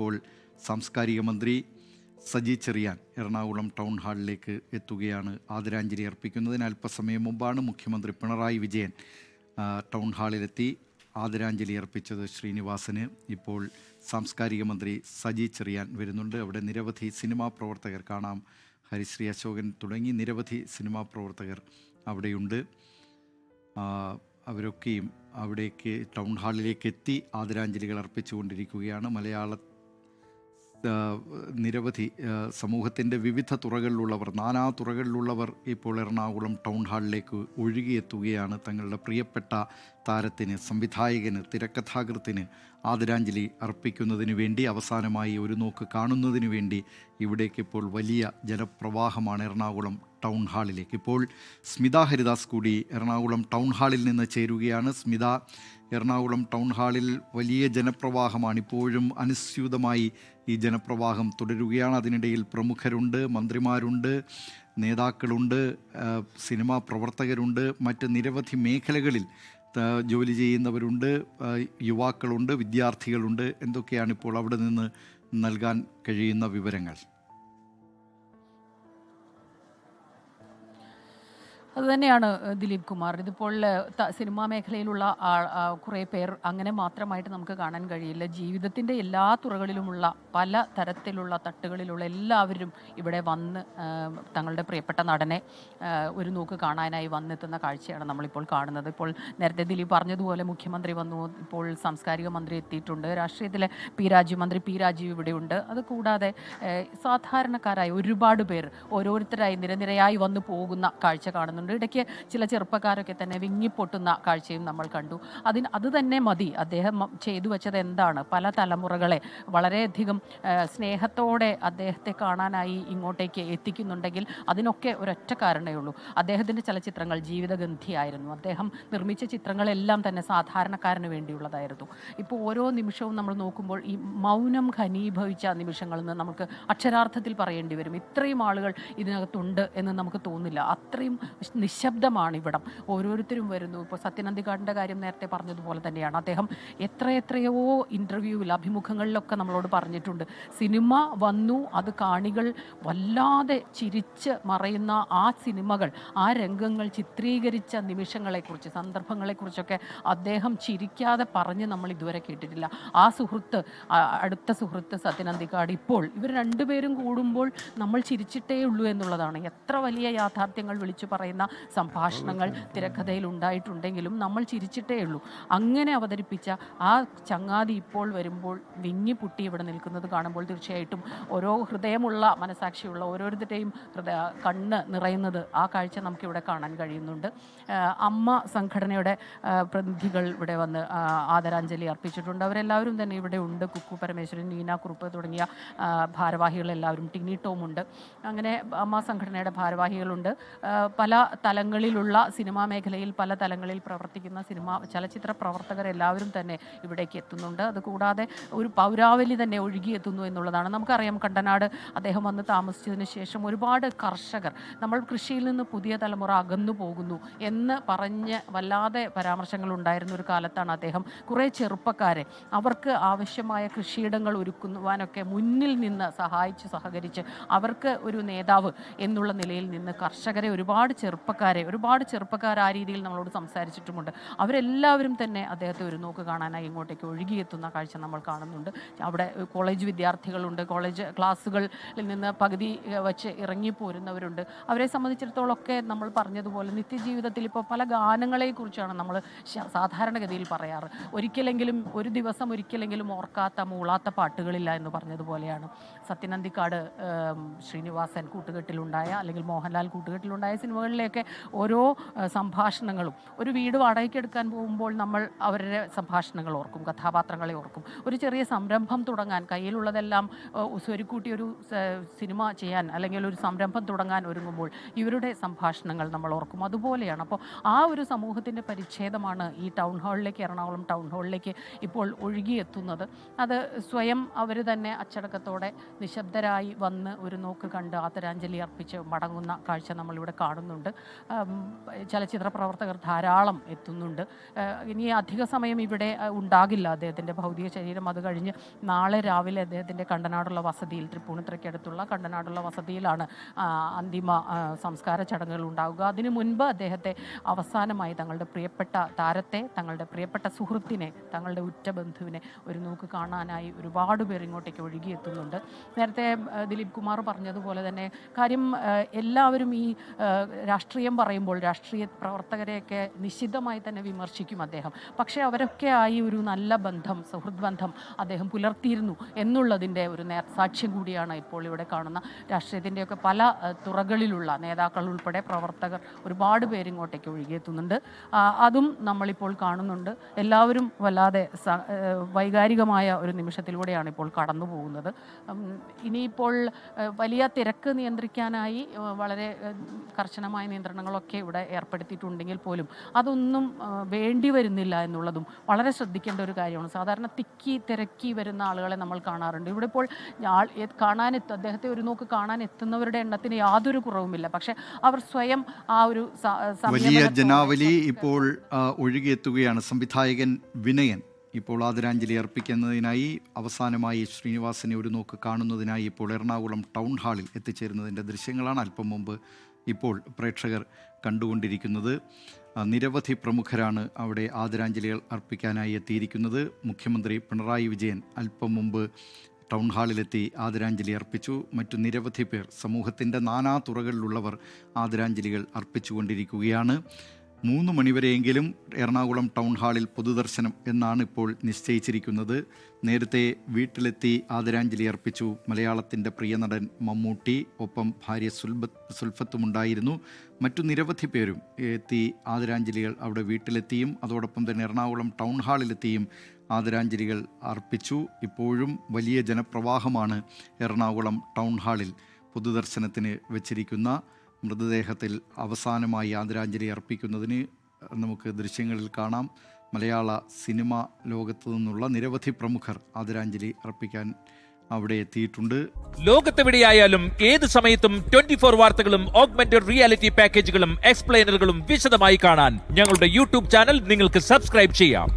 ഇപ്പോൾ സാംസ്കാരിക മന്ത്രി സജി ചെറിയാൻ എറണാകുളം ടൗൺ ഹാളിലേക്ക് എത്തുകയാണ് ആദരാഞ്ജലി അർപ്പിക്കുന്നതിന് അല്പസമയം മുമ്പാണ് മുഖ്യമന്ത്രി പിണറായി വിജയൻ ടൗൺ ഹാളിലെത്തി ആദരാഞ്ജലി അർപ്പിച്ചത് ശ്രീനിവാസന്. ഇപ്പോൾ സാംസ്കാരിക മന്ത്രി സജി ചെറിയാൻ വരുന്നുണ്ട്. അവിടെ നിരവധി സിനിമാ പ്രവർത്തകർ കാണാം. ഹരിശ്രീ അശോകൻ തുടങ്ങി നിരവധി സിനിമാ പ്രവർത്തകർ അവിടെയുണ്ട്. അവരൊക്കെയും അവിടേക്ക് ടൗൺ ഹാളിലേക്ക് എത്തി ആദരാഞ്ജലികൾ അർപ്പിച്ചുകൊണ്ടിരിക്കുകയാണ്. മലയാള നിരവധി സമൂഹത്തിന്റെ വിവിധ തുറകളിലുള്ളവർ നാനാ തുറകളിലുള്ളവർ ഇപ്പോൾ എറണാകുളം ടൗൺ ഹാളിലേക്ക് ഒഴുകിയെത്തുകയാണ്. തങ്ങളുടെ പ്രിയപ്പെട്ട താരത്തിന് സംവിധായകന് തിരക്കഥാകൃത്തിന് ആദരാഞ്ജലി അർപ്പിക്കുന്നതിന് വേണ്ടി അവസാനമായി ഒരു നോക്ക് കാണുന്നതിന് വേണ്ടി ഇവിടേക്ക് ഇപ്പോൾ വലിയ ജലപ്രവാഹമാണ് എറണാകുളം ടൗൺ ഹാളിലേക്ക്. ഇപ്പോൾ സ്മിത ഹരിദാസ് കൂടി എറണാകുളം ടൗൺ ഹാളിൽ നിന്ന് ചേരുകയാണ്. സ്മിത എറണാകുളം ടൗൺ ഹാളിൽ വലിയ ജനപ്രവാഹമാണ് ഇപ്പോഴും അനുസ്യൂതമായി ഈ ജനപ്രവാഹം തുടരുകയാണ്. അതിനിടയിൽ പ്രമുഖരുണ്ട് മന്ത്രിമാരുണ്ട് നേതാക്കളുണ്ട് സിനിമാ പ്രവർത്തകരുണ്ട് മറ്റ് നിരവധി മേഖലകളിൽ ജോലി ചെയ്യുന്നവരുണ്ട് യുവാക്കളുണ്ട് വിദ്യാർത്ഥികളുണ്ട്. എന്തൊക്കെയാണ് ഇപ്പോൾ അവിടെ നിന്ന് നൽകാൻ കഴിയുന്ന വിവരങ്ങൾ? അതുതന്നെയാണ് ദിലീപ് കുമാർ. ഇതിപ്പോൾ സിനിമാ മേഖലയിലുള്ള കുറേ പേർ അങ്ങനെ മാത്രമായിട്ട് നമുക്ക് കാണാൻ കഴിയില്ല. ജീവിതത്തിന്റെ എല്ലാ തുറകളിലുമുള്ള പല തരത്തിലുള്ള തട്ടുകളിലുള്ള എല്ലാവരും ഇവിടെ വന്ന് തങ്ങളുടെ പ്രിയപ്പെട്ട നടനെ ഒരു നോക്ക് കാണാനായി വന്നെത്തുന്ന കാഴ്ചയാണ് നമ്മളിപ്പോൾ കാണുന്നത്. ഇപ്പോൾ നേരത്തെ ദിലീപ് പറഞ്ഞതുപോലെ മുഖ്യമന്ത്രി വന്നു ഇപ്പോൾ സാംസ്കാരിക മന്ത്രി എത്തിയിട്ടുണ്ട്. രാഷ്ട്രീയത്തിലെ പി രാജീവ് മന്ത്രി പി രാജീവ് ഇവിടെയുണ്ട് അത് കൂടാതെ സാധാരണക്കാരായ ഒരുപാട് പേർ ഓരോരുത്തരായി നിരനിരയായി വന്നു പോകുന്ന കാഴ്ച കാണുന്നുണ്ട്. ഇടയ്ക്ക് ചില ചെറുപ്പക്കാരൊക്കെ തന്നെ വിങ്ങിപ്പൊട്ടുന്ന കാഴ്ചയും നമ്മൾ കണ്ടു. അതിന് അത് തന്നെ മതി. അദ്ദേഹം ചെയ്തു വെച്ചത് എന്താണ്? പല തലമുറകളെ വളരെയധികം സ്നേഹത്തോടെ അദ്ദേഹത്തെ കാണാനായി ഇങ്ങോട്ടേക്ക് എത്തിക്കുന്നുണ്ടെങ്കിൽ അതിനൊക്കെ ഒരൊറ്റ കാരണമേ ഉള്ളൂ. അദ്ദേഹത്തിന്റെ ചലച്ചിത്രങ്ങൾ ജീവിതഗന്ധിയായിരുന്നു അദ്ദേഹം നിർമ്മിച്ച ചിത്രങ്ങളെല്ലാം തന്നെ സാധാരണക്കാരന് വേണ്ടിയുള്ളതായിരുന്നു. ഇപ്പോൾ ഓരോ നിമിഷവും നമ്മൾ നോക്കുമ്പോൾ ഈ മൗനം ഘനീഭവിച്ച നിമിഷങ്ങളിൽ നിന്ന് നമുക്ക് അക്ഷരാർത്ഥത്തിൽ പറയേണ്ടി വരും. ഇത്രയും ആളുകൾ ഇതിനകത്തുണ്ട് എന്ന് നമുക്ക് തോന്നില്ല. അത്രയും നിശബ്ദമാണ് ഇവിടം ഓരോരുത്തരും വരുന്നു. ഇപ്പോൾ സത്യനന്ദിക്കാടിന്റെ കാര്യം നേരത്തെ പറഞ്ഞതുപോലെ തന്നെയാണ്. അദ്ദേഹം എത്ര എത്രയോ ഇന്റർവ്യൂവിൽ അഭിമുഖങ്ങളിലൊക്കെ നമ്മളോട് പറഞ്ഞിട്ടുണ്ട്. സിനിമ വന്നു അത് കാണികൾ വല്ലാതെ ചിരിച്ച് മറയുന്ന ആ സിനിമകൾ ആ രംഗങ്ങൾ ചിത്രീകരിച്ച നിമിഷങ്ങളെക്കുറിച്ച് സന്ദർഭങ്ങളെക്കുറിച്ചൊക്കെ അദ്ദേഹം ചിരിക്കാതെ പറഞ്ഞ് നമ്മൾ ഇതുവരെ കേട്ടിട്ടില്ല. ആ സുഹൃത്ത് അടുത്ത സുഹൃത്ത് സത്യനന്ദിക്കാട് ഇപ്പോൾ ഇവർ രണ്ടുപേരും കൂടുമ്പോൾ നമ്മൾ ചിരിച്ചിട്ടേ ഉള്ളൂ എന്നുള്ളതാണ്. എത്ര വലിയ യാഥാർത്ഥ്യങ്ങൾ വിളിച്ചു പറയുന്ന സംഭാഷണങ്ങൾ തിരക്കഥയിൽ ഉണ്ടായിട്ടുണ്ടെങ്കിലും നമ്മൾ ചിരിച്ചിട്ടേ ഉള്ളൂ. അങ്ങനെ അവതരിപ്പിച്ച ആ ചങ്ങാതി ഇപ്പോൾ വരുമ്പോൾ വിങ്ങി പുട്ടി ഇവിടെ നിൽക്കുന്നത് കാണുമ്പോൾ തീർച്ചയായിട്ടും ഓരോ ഹൃദയമുള്ള മനസാക്ഷിയുള്ള ഓരോരുത്തരുടെയും ഹൃദയ കണ്ണ് നിറയുന്നത് ആ കാഴ്ച നമുക്കിവിടെ കാണാൻ കഴിയുന്നുണ്ട്. അമ്മ സംഘടനയുടെ പ്രതിനിധികൾ ഇവിടെ വന്ന് ആദരാഞ്ജലി അർപ്പിച്ചിട്ടുണ്ട്. അവരെല്ലാവരും തന്നെ ഇവിടെ ഉണ്ട്. കുക്കു പരമേശ്വരൻ നീന കുറുപ്പ് തുടങ്ങിയ ഭാരവാഹികളെല്ലാവരും ടിനി ടോമുണ്ട്. അങ്ങനെ അമ്മ സംഘടനയുടെ ഭാരവാഹികളുണ്ട്. പല തലങ്ങളിലുള്ള സിനിമാ മേഖലയിൽ പല തലങ്ങളിൽ പ്രവർത്തിക്കുന്ന സിനിമ ചലച്ചിത്ര പ്രവർത്തകരെല്ലാവരും തന്നെ ഇവിടേക്ക് എത്തുന്നുണ്ട്. അതുകൂടാതെ ഒരു പൗരാവലി തന്നെ ഒഴുകിയെത്തുന്നു എന്നുള്ളതാണ്. നമുക്കറിയാം കണ്ടനാട് അദ്ദേഹം വന്ന് താമസിച്ചതിന് ശേഷം ഒരുപാട് കർഷകർ നമ്മൾ കൃഷിയിൽ നിന്ന് പുതിയ തലമുറ അകന്നു പോകുന്നു എന്ന് പറഞ്ഞ് വല്ലാതെ പരാമർശങ്ങൾ ഉണ്ടായിരുന്ന ഒരു കാലത്താണ് അദ്ദേഹം. കുറേ ചെറുപ്പക്കാരെ അവർക്ക് ആവശ്യമായ കൃഷിയിടങ്ങൾ ഒരുക്കുവാനൊക്കെ മുന്നിൽ നിന്ന് സഹായിച്ച് സഹകരിച്ച് അവർക്ക് ഒരു നേതാവ് എന്നുള്ള നിലയിൽ നിന്ന് കർഷകരെ ഒരുപാട് ചെറുപ്പക്കാരെ ഒരുപാട് ചെറുപ്പക്കാർ ആ രീതിയിൽ നമ്മളോട് സംസാരിച്ചിട്ടുമുണ്ട്. അവരെല്ലാവരും തന്നെ അദ്ദേഹത്തെ ഒരു നോക്ക് കാണാനായി ഇങ്ങോട്ടേക്ക് ഒഴുകിയെത്തുന്ന കാഴ്ച നമ്മൾ കാണുന്നുണ്ട്. അവിടെ കോളേജ് വിദ്യാർത്ഥികളുണ്ട് കോളേജ് ക്ലാസ്സുകളിൽ നിന്ന് പകുതി വച്ച് ഇറങ്ങിപ്പോരുന്നവരുണ്ട് അവരെ സംബന്ധിച്ചിടത്തോളം ഒക്കെ നമ്മൾ പറഞ്ഞതുപോലെ നിത്യജീവിതത്തിൽ ഇപ്പോൾ പല ഗാനങ്ങളെക്കുറിച്ചാണ് നമ്മൾ സാധാരണഗതിയിൽ പറയാറ്. ഒരിക്കലെങ്കിലും ഒരു ദിവസം ഒരിക്കലെങ്കിലും ഓർക്കാത്ത മൂളാത്ത പാട്ടുകളില്ല എന്ന് പറഞ്ഞതുപോലെയാണ്. സത്യനന്ദിക്കാട് ശ്രീനിവാസൻ കൂട്ടുകെട്ടിലുണ്ടായ അല്ലെങ്കിൽ മോഹൻലാൽ കൂട്ടുകെട്ടിലുണ്ടായ സിനിമകളിലെയൊക്കെ ഓരോ സംഭാഷണങ്ങളും. ഒരു വീട് വാടകയ്ക്ക് എടുക്കാൻ പോകുമ്പോൾ നമ്മൾ അവരുടെ സംഭാഷണങ്ങൾ ഓർക്കും കഥാപാത്രങ്ങളെ ഓർക്കും. ഒരു ചെറിയ സംരംഭം തുടങ്ങാൻ കയ്യിലുള്ളതെല്ലാം സ്വരുക്കൂട്ടി ഒരു സിനിമ ചെയ്യാൻ അല്ലെങ്കിൽ ഒരു സംരംഭം തുടങ്ങാൻ ഒരുങ്ങുമ്പോൾ ഇവരുടെ സംഭാഷണങ്ങൾ നമ്മൾ ഓർക്കും. അതുപോലെയാണ് അപ്പോൾ ആ ഒരു സമൂഹത്തിന്റെ പരിച്ഛേദമാണ് ഈ ടൗൺ ഹാളിലേക്ക് എറണാകുളം ടൗൺ ഹാളിലേക്ക് ഇപ്പോൾ ഒഴുകിയെത്തുന്നത്. അത് സ്വയം അവർ തന്നെ അച്ചടക്കത്തോടെ നിശബ്ദരായി വന്ന് ഒരു നോക്ക് കണ്ട് ആദരാഞ്ജലി അർപ്പിച്ച് മടങ്ങുന്ന കാഴ്ച നമ്മളിവിടെ കാണുന്നുണ്ട്. ചലച്ചിത്ര പ്രവർത്തകർ ധാരാളം എത്തുന്നുണ്ട്. ഇനി അധിക സമയം ഇവിടെ ഉണ്ടാകില്ല അദ്ദേഹത്തിന്റെ ഭൗതിക ശരീരം. അത് കഴിഞ്ഞ് നാളെ രാവിലെ അദ്ദേഹത്തിന്റെ കണ്ടനാടുള്ള വസതിയിൽ തൃപ്പൂണിത്തറയ്ക്കടുത്തുള്ള കണ്ടനാടുള്ള വസതിയിലാണ് അന്തിമ സംസ്കാര ചടങ്ങുകൾ ഉണ്ടാവുക. അതിനു മുൻപ് അദ്ദേഹത്തെ അവസാനമായി തങ്ങളുടെ പ്രിയപ്പെട്ട താരത്തെ തങ്ങളുടെ പ്രിയപ്പെട്ട സുഹൃത്തിനെ തങ്ങളുടെ ഉറ്റ ബന്ധുവിനെ ഒരു നോക്ക് കാണാനായി ഒരുപാട് പേർ ഇങ്ങോട്ടേക്ക് ഒഴുകിയെത്തുന്നുണ്ട്. നേരത്തെ ദിലീപ് കുമാർ പറഞ്ഞതുപോലെ തന്നെ കാര്യം എല്ലാവരും ഈ ആ, രാഷ്ട്രീയം പറയുമ്പോൾ രാഷ്ട്രീയ പ്രവർത്തകരെയൊക്കെ നിശിതമായി തന്നെ വിമർശിക്കും അദ്ദേഹം. പക്ഷേ അവരൊക്കെ ആയി ഒരു നല്ല ബന്ധം സുഹൃത് ബന്ധം അദ്ദേഹം പുലർത്തിയിരുന്നു എന്നുള്ളതിന്റെ ഒരു സാക്ഷ്യം കൂടിയാണ് ഇപ്പോൾ ഇവിടെ കാണുന്ന രാഷ്ട്രീയത്തിന്റെയൊക്കെ പല തുറകളിലുള്ള നേതാക്കൾ ഉൾപ്പെടെ പ്രവർത്തകർ ഒരുപാട് പേര് ഇങ്ങോട്ടേക്ക് ഒഴുകിയെത്തുന്നുണ്ട് അതും നമ്മളിപ്പോൾ കാണുന്നുണ്ട്. എല്ലാവരും വല്ലാതെ വൈകാരികമായ ഒരു നിമിഷത്തിലൂടെയാണ് ഇപ്പോൾ കടന്നു പോകുന്നത്. ഇനിയിപ്പോൾ വലിയ തിരക്ക് നിയന്ത്രിക്കാനായി വളരെ കർശനമായ നിയന്ത്രണങ്ങളൊക്കെ ഇവിടെ ഏർപ്പെടുത്തിയിട്ടുണ്ടെങ്കിൽ പോലും അതൊന്നും വേണ്ടി വരുന്നില്ല എന്നുള്ളതും വളരെ ശ്രദ്ധിക്കേണ്ട ഒരു കാര്യമാണ്. സാധാരണ തിക്കി തിരക്കി വരുന്ന ആളുകളെ നമ്മൾ കാണാറുണ്ട്. ഇവിടെ ഇപ്പോൾ കാണാൻ അദ്ദേഹത്തെ ഒരു നോക്ക് കാണാൻ എത്തുന്നവരുടെ എണ്ണത്തിന് യാതൊരു കുറവുമില്ല. പക്ഷെ അവർ സ്വയം ആ ഒരു വലിയ ജനാവലി ഇപ്പോൾ ഒഴുകിയെത്തുകയാണ് സംവിധായകൻ വിനയൻ. ഇപ്പോൾ ആദരാഞ്ജലി അർപ്പിക്കുന്നതിനായി അവസാനമായി ശ്രീനിവാസനെ ഒരു നോക്ക് കാണുന്നതിനായി ഇപ്പോൾ എറണാകുളം ടൗൺ ഹാളിൽ എത്തിച്ചേരുന്നതിന്റെ ദൃശ്യങ്ങളാണ് അല്പം മുമ്പ് ഇപ്പോൾ പ്രേക്ഷകർ കണ്ടുകൊണ്ടിരിക്കുന്നത്. നിരവധി പ്രമുഖരാണ് അവിടെ ആദരാഞ്ജലികൾ അർപ്പിക്കാനായി എത്തിയിരിക്കുന്നത്. മുഖ്യമന്ത്രി പിണറായി വിജയൻ അല്പം മുമ്പ് ടൗൺ ഹാളിലെത്തി ആദരാഞ്ജലി അർപ്പിച്ചു. മറ്റു നിരവധി പേർ സമൂഹത്തിന്റെ നാനാ തുറകളിലുള്ളവർ ആദരാഞ്ജലികൾ അർപ്പിച്ചുകൊണ്ടിരിക്കുകയാണ്. മൂന്ന് മണിവരെയെങ്കിലും എറണാകുളം ടൗൺ ഹാളിൽ പൊതുദർശനം എന്നാണ് ഇപ്പോൾ നിശ്ചയിച്ചിരിക്കുന്നത്. നേരത്തെ വീട്ടിലെത്തി ആദരാഞ്ജലി അർപ്പിച്ചു. മലയാളത്തിന്റെ പ്രിയ നടൻ മമ്മൂട്ടി ഒപ്പം ഭാര്യ സുൽബത്ത് സുൽഫത്തുമുണ്ടായിരുന്നു. മറ്റു നിരവധി പേരും എത്തി ആദരാഞ്ജലികൾ അവിടെ വീട്ടിലെത്തിയും അതോടൊപ്പം തന്നെ എറണാകുളം ടൗൺ ഹാളിലെത്തിയും ആദരാഞ്ജലികൾ അർപ്പിച്ചു. ഇപ്പോഴും വലിയ ജനപ്രവാഹമാണ് എറണാകുളം ടൗൺ ഹാളിൽ പൊതുദർശനത്തിന് വെച്ചിരിക്കുന്ന മൃതദേഹത്തിൽ അവസാനമായി ആദരാഞ്ജലി അർപ്പിക്കുന്നതിന് നമുക്ക് ദൃശ്യങ്ങളിൽ കാണാം. മലയാള സിനിമ ലോകത്തു നിന്നുള്ള നിരവധി പ്രമുഖർ ആദരാഞ്ജലി അർപ്പിക്കാൻ അവിടെ എത്തിയിട്ടുണ്ട്. ലോകത്തെവിടെയായാലും ഏത് സമയത്തും ട്വന്റി ഫോർ വാർത്തകളും ഓഗ്മെന്റഡ് റിയാലിറ്റി പാക്കേജുകളും എക്സ്പ്ലെയിനറുകളും വിശദമായി കാണാൻ ഞങ്ങളുടെ യൂട്യൂബ് ചാനൽ നിങ്ങൾക്ക് സബ്സ്ക്രൈബ് ചെയ്യാം.